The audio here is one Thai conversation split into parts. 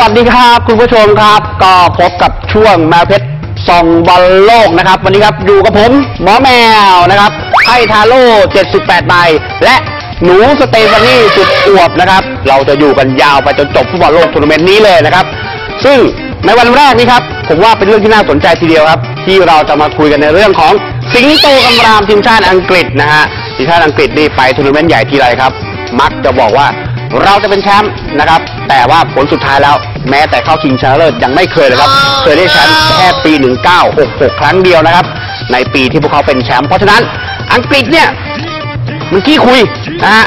วัสดีครับคุณผู้ชมครับ ก็พบกับช่วงแมวเพชรส่องบอลโลกนะครับ วันนี้ครับอยู่กับผมหมอแมวนะครับไพ่ทาโร่78ใบและหนูสเตฟานี่สุดอวบนะครับ เราจะอยู่กันยาวไปจนจบฟุตบอลโลกทัวร์นาเมนต์นี้เลยนะครับ ซึ่งในวันแรกนี้ครับ ผมว่าเป็นเรื่องที่น่าสนใจทีเดียวครับ ที่เราจะมาคุยกันในเรื่องของสิงโตกำรามทีมชาติอังกฤษนะฮะทีมชาติอังกฤษนี่ไปทัวร์นาเมนต์ใหญ่ทีไรครับ มักจะบอกว่า เราจะเป็นแชมป์นะครับ แต่ว่าผลสุดท้ายแล้ว แม้แต่เข้าชิงชนะเลิศยังไม่เคยเลยครับ เคยได้แชมป์แค่ปี 1966 ครั้งเดียวนะครับ ในปีที่พวกเขาเป็นแชมป์เพราะฉะนั้นอังกฤษเนี่ยมันขี้คุยนะฮะ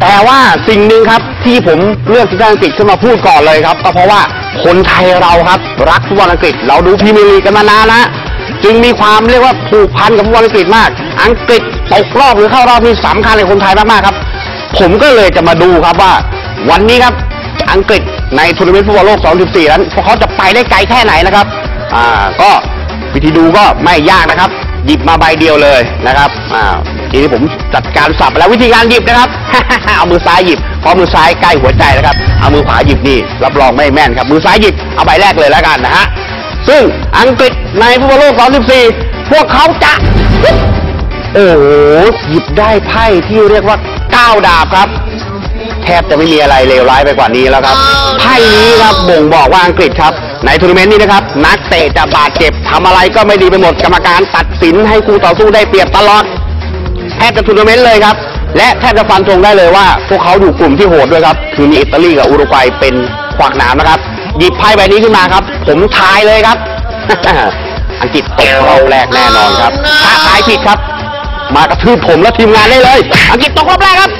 แต่ว่าสิ่งหนึ่งครับที่ผมเลือกทีมชาติอังกฤษขึ้นมาพูดก่อนเลยครับ ก็เพราะว่าคนไทยเราครับรักฟุตบอลอังกฤษ เราดูพรีเมียร์ลีกกันมานานนะจึงมีความเรียกว่าผูกพันกับฟุตบอลอังกฤษมาก อังกฤษตกรอบหรือเข้ารอบนี่สำคัญในคนไทยมากๆครับ ผมก็เลยจะมาดูครับว่า วันนี้ครับอังกฤษในทัวร์นาเมนต์ฟุตบอลโลก 2014 นั้นพวกเขาจะไปได้ไกลแค่ไหนนะครับ อ่า ก็วิธีดูก็ไม่ยากนะครับ หยิบมาใบเดียวเลยนะครับ อ่า ทีนี้ผมจัดการสับแล้ววิธีการหยิบนะครับ เอามือซ้ายหยิบ เพราะมือซ้ายใกล้หัวใจนะครับ เอามือขวาหยิบนี่รับรองไม่แม่นครับ มือซ้ายหยิบเอาใบแรกเลยแล้วกันนะฮะ ซึ่งอังกฤษในฟุตบอลโลก 2014 พวกเขาจะ โอ้โห หยิบได้ไพ่ที่เรียกว่า ก้าวดาบครับ แทบจะไม่มีอะไรเลวร้ายไปกว่านี้แล้วครับไพ่นี้ครับบ่งบอกว่าอังกฤษครับ ในทัวร์นาเมนต์นี้นะครับ นักเตะจะบาดเจ็บทำอะไรก็ไม่ดีไปหมดกรรมการตัดสินให้คู่ต่อสู้ได้เปรียบตลอด แทบจะทัวร์นาเมนต์เลยครับ และแทบจะฟันธงได้เลยว่า พวกเขาอยู่กลุ่มที่โหดด้วยครับ คือมีอิตาลีกับอุรุกวัยเป็นขวากหนามนะครับ หยิบไพ่ใบนี้ขึ้นมาครับ ผมทายเลยครับ อังกฤษตกรอบแรกแน่นอนครับ ถ้าทายผิดครับ มากระทืบผมและทีมงานได้เลย อังกฤษตกรอบแรกครับ